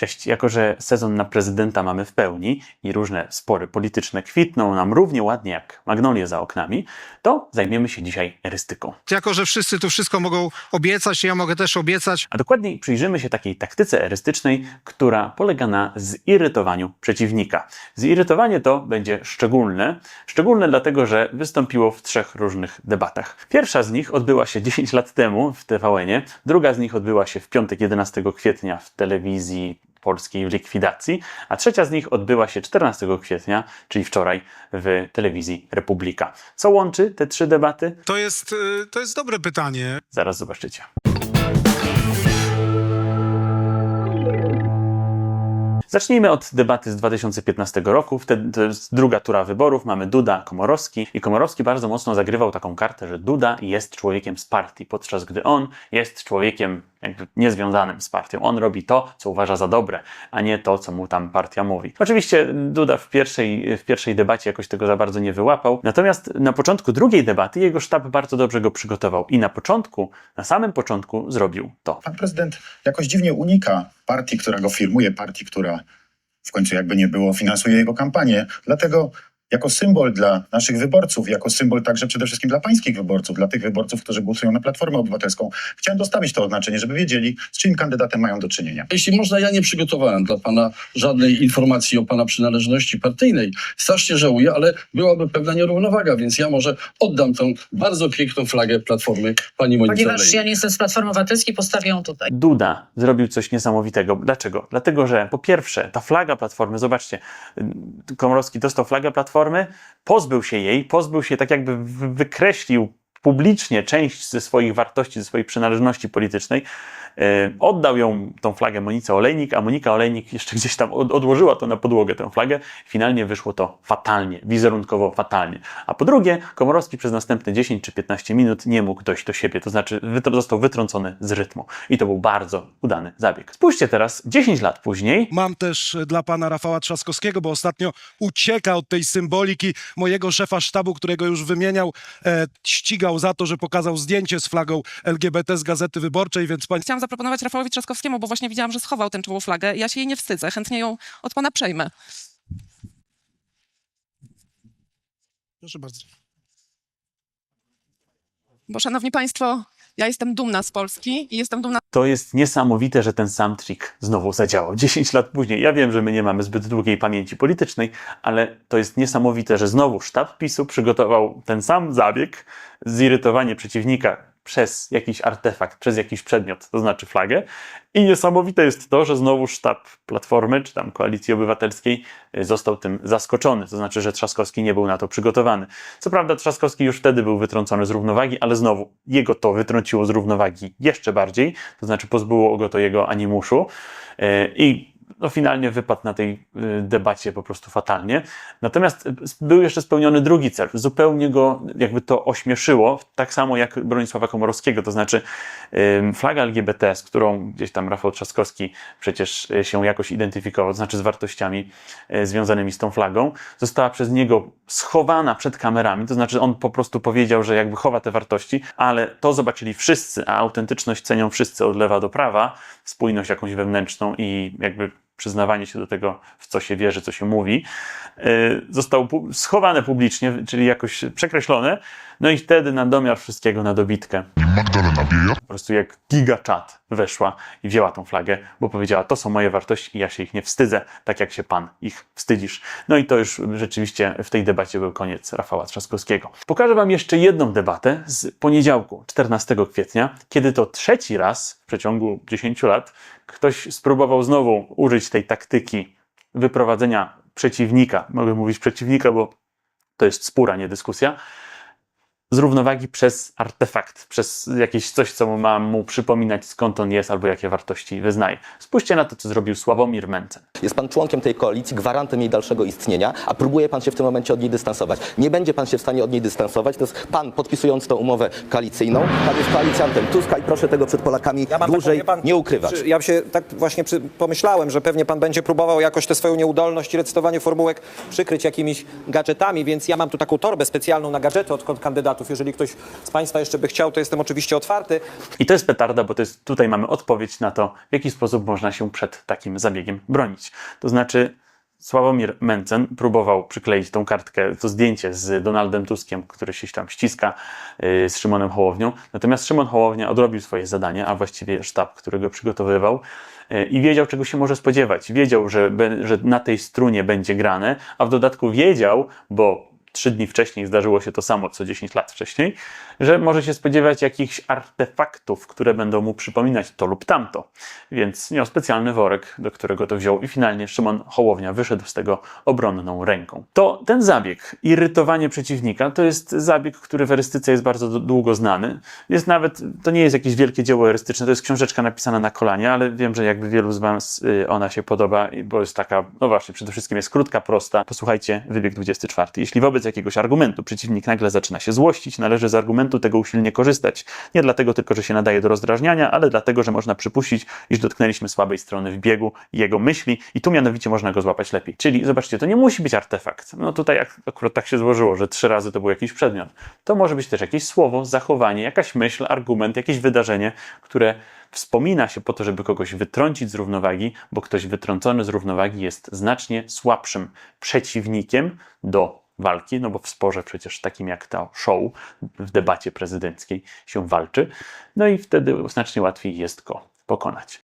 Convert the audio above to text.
Cześć, jako że sezon na prezydenta mamy w pełni i różne spory polityczne kwitną nam równie ładnie jak magnolie za oknami, to zajmiemy się dzisiaj erystyką. Jako, że wszyscy tu wszystko mogą obiecać, ja mogę też obiecać. A dokładniej przyjrzymy się takiej taktyce erystycznej, która polega na zirytowaniu przeciwnika. Zirytowanie to będzie szczególne, szczególne dlatego, że wystąpiło w trzech różnych debatach. Pierwsza z nich odbyła się 10 lat temu w TVN-ie, druga z nich odbyła się w piątek 11 kwietnia w telewizji polskiej likwidacji, a trzecia z nich odbyła się 14 kwietnia, czyli wczoraj w telewizji Republika. Co łączy te trzy debaty? To jest, y, to jest dobre pytanie. Zaraz zobaczycie. Zacznijmy od debaty z 2015 roku. Wtedy to jest druga tura wyborów. Mamy Duda, Komorowski. I Komorowski bardzo mocno zagrywał taką kartę, że Duda jest człowiekiem z partii, podczas gdy on jest człowiekiem jakby niezwiązanym z partią. On robi to, co uważa za dobre, a nie to, co mu tam partia mówi. Oczywiście Duda w pierwszej, w pierwszej debacie jakoś tego za bardzo nie wyłapał. Natomiast na początku drugiej debaty jego sztab bardzo dobrze go przygotował. I na początku, na samym początku zrobił to. Pan prezydent jakoś dziwnie unika partii, która go firmuje, partii, która w końcu jakby nie było, finansuje jego kampanię. Dlatego jako symbol dla naszych wyborców, jako symbol także przede wszystkim dla pańskich wyborców, dla tych wyborców, którzy głosują na Platformę Obywatelską, chciałem dostawić to oznaczenie, żeby wiedzieli, z czyim kandydatem mają do czynienia. Jeśli można, ja nie przygotowałem dla pana żadnej informacji o pana przynależności partyjnej. Strasznie żałuję, ale byłaby pewna nierównowaga, więc ja może oddam tą bardzo piękną flagę Platformy pani Monice Ponieważ ja nie jestem z Platformy Obywatelskiej, postawię ją tutaj. Duda zrobił coś niesamowitego. Dlaczego? Dlatego, że po pierwsze, ta flaga Platformy, zobaczcie, Komorowski dostał flagę Platformy, pozbył się jej, pozbył się, tak jakby wy- wykreślił publicznie część ze swoich wartości, ze swojej przynależności politycznej, oddał ją, tą flagę Monice Olejnik, a Monika Olejnik jeszcze gdzieś tam od, odłożyła to na podłogę, tę flagę. Finalnie wyszło to fatalnie, wizerunkowo fatalnie. A po drugie, Komorowski przez następne 10 czy 15 minut nie mógł dojść do siebie, to znaczy został wytrącony z rytmu. I to był bardzo udany zabieg. Spójrzcie teraz, 10 lat później, Mam też e, dla pana Rafała Trzaskowskiego, bo ostatnio ucieka od tej symboliki mojego szefa sztabu, którego już wymieniał, e, ścigał za to, że pokazał zdjęcie z flagą LGBT z Gazety Wyborczej, więc pani Chciałam zaproponować Rafałowi Trzaskowskiemu, bo właśnie widziałam, że schował tę czołą flagę. Ja się jej nie wstydzę, chętnie ją od pana przejmę. Proszę bardzo. Bo szanowni państwo, ja jestem dumna z Polski i jestem dumna to jest niesamowite, że ten sam trik znowu zadziałał. 10 lat później. Ja wiem, że my nie mamy zbyt długiej pamięci politycznej, ale to jest niesamowite, że znowu sztab PiSu przygotował ten sam zabieg, zirytowanie przeciwnika przez jakiś artefakt, przez jakiś przedmiot, to znaczy flagę. I niesamowite jest to, że znowu sztab Platformy, czy tam Koalicji Obywatelskiej y, został tym zaskoczony. To znaczy, że Trzaskowski nie był na to przygotowany. Co prawda Trzaskowski już wtedy był wytrącony z równowagi, ale znowu jego to wytrąciło z równowagi jeszcze bardziej, to znaczy pozbyło go to jego animuszu y, i no, finalnie wypadł na tej y, debacie po prostu fatalnie. Natomiast y, był jeszcze spełniony drugi cel. Zupełnie go jakby to ośmieszyło, tak samo jak Bronisława Komorowskiego, to znaczy flaga LGBT, z którą gdzieś tam Rafał Trzaskowski przecież y, się jakoś identyfikował, to znaczy z wartościami związanymi z tą flagą, została przez niego schowana przed kamerami, to znaczy on po prostu powiedział, że jakby chowa te wartości, ale to zobaczyli wszyscy, a autentyczność cenią wszyscy od lewa do prawa, spójność jakąś wewnętrzną i jakby przyznawanie się do tego, w co się wierzy, co się mówi, zostało pu- schowane publicznie, czyli jakoś przekreślone, no i wtedy na domiar wszystkiego na dobitkę Magdalena Bieja. po prostu jak gigaczat weszła i wzięła tą flagę, bo powiedziała, to są moje wartości i ja się ich nie wstydzę, tak jak się pan ich wstydzisz. No i to już rzeczywiście w tej debacie był koniec Rafała Trzaskowskiego. Pokażę wam jeszcze jedną debatę z poniedziałku, 14 kwietnia, kiedy to trzeci raz w przeciągu 10 lat ktoś spróbował znowu użyć tej taktyki wyprowadzenia przeciwnika, mogę mówić przeciwnika, bo to jest spór, a nie dyskusja, z równowagi przez artefakt, przez jakieś coś, co ma mu przypominać skąd on jest albo jakie wartości wyznaje. Spójrzcie na to, co zrobił Sławomir Mencen. Jest pan członkiem tej koalicji, gwarantem jej dalszego istnienia, a próbuje pan się w tym momencie od niej dystansować. Nie będzie pan się w stanie od niej dystansować. To jest pan podpisując tą umowę koalicyjną. Pan jest koalicjantem Tuska i proszę tego przed Polakami Ja dłużej taką, pan, nie ukrywać. przy- Ja się tak właśnie przy, pomyślałem, że pewnie pan będzie próbował jakoś tę swoją nieudolność i recytowanie formułek przykryć jakimiś gadżetami, więc ja mam tu taką torbę specjalną na gadżety od od kandydatów. Jeżeli ktoś z państwa jeszcze by chciał, to jestem oczywiście otwarty. I to jest petarda, bo to jest, tutaj mamy odpowiedź na to, w jaki sposób można się przed takim zabiegiem bronić. To znaczy, Sławomir Mencen próbował przykleić tą kartkę, to zdjęcie z Donaldem Tuskiem, który się tam ściska yy, z Szymonem Hołownią. Natomiast Szymon Hołownia odrobił swoje zadanie, a właściwie sztab, który go przygotowywał yy, i wiedział, czego się może spodziewać. Wiedział, że, że na tej strunie będzie grane, a w dodatku wiedział, bo trzy dni wcześniej zdarzyło się to samo, co 10 lat wcześniej, że może się spodziewać jakichś artefaktów, które będą mu przypominać to lub tamto. Więc miał specjalny worek, do którego to wziął i finalnie Szymon Hołownia wyszedł z tego obronną ręką. To ten zabieg, irytowanie przeciwnika, to jest zabieg, który w erystyce jest bardzo długo znany. Jest nawet, to nie jest jakieś wielkie dzieło erystyczne, to jest książeczka napisana na kolanie, ale wiem, że jakby wielu z Was y, ona się podoba, bo jest taka, no właśnie, przede wszystkim jest krótka, prosta. Posłuchajcie, wybieg 24. Jeśli wobec jakiegoś argumentu przeciwnik nagle zaczyna się złościć, należy z argumentu tego usilnie korzystać. Nie dlatego tylko, że się nadaje do rozdrażniania, ale dlatego, że można przypuścić, iż dotknęliśmy słabej strony w biegu jego myśli i tu mianowicie można go złapać lepiej. Czyli zobaczcie, to nie musi być artefakt. No tutaj ak- akurat tak się złożyło, że trzy razy to był jakiś przedmiot. To może być też jakieś słowo, zachowanie, jakaś myśl, argument, jakieś wydarzenie, które wspomina się po to, żeby kogoś wytrącić z równowagi, bo ktoś wytrącony z równowagi jest znacznie słabszym przeciwnikiem do walki, no bo w sporze przecież takim jak to show w debacie prezydenckiej się walczy, no i wtedy znacznie łatwiej jest go pokonać.